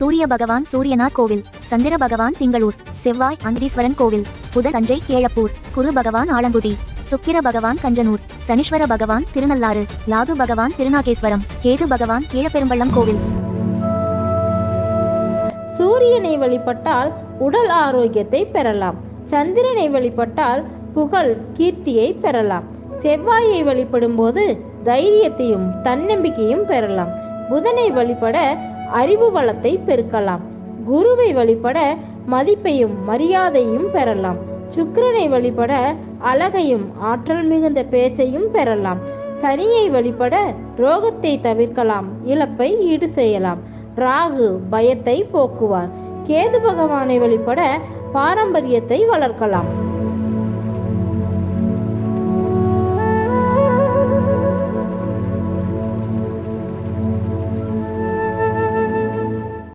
சூரிய பகவான் சூரியனார் கோவில் சந்திர பகவான் திங்களூர் செவ்வாய் அந்தீஸ்வரன் கோவில் புதன் தஞ்சை கேழப்பூர் குரு பகவான் ஆலங்குடி சுக்கிர பகவான் கஞ்சனூர் சனீஸ்வர பகவான் திருநள்ளாறு லாகு பகவான் திருநாகேஸ்வரம் கேது பகவான் கீழப்பெரும்பள்ளம் கோவில். சூரியனை வழிபட்டால் உடல் ஆரோக்கியத்தை பெறலாம். சந்திரனை வழிபட்டால் புகழ் கீர்த்தியை பெறலாம். செவ்வாயை வழிபடும் போது தைரியத்தையும் தன்னம்பிக்கையும் பெறலாம். புதனை வழிபட அறிவு வளத்தை பெருக்கலாம். குருவை வழிபட மதிப்பையும் மரியாதையும் பெறலாம். சுக்கிரனை வழிபட அழகையும் ஆற்றல் மிகுந்த பேச்சையும் பெறலாம். சனியை வழிபட ரோகத்தை தவிர்க்கலாம். இழப்பை ஈடு செய்யலாம். ராகு பயத்தை போக்குவார். கேது பகவானை வழிபட பாரம்பரியத்தை வளர்க்கலாம்.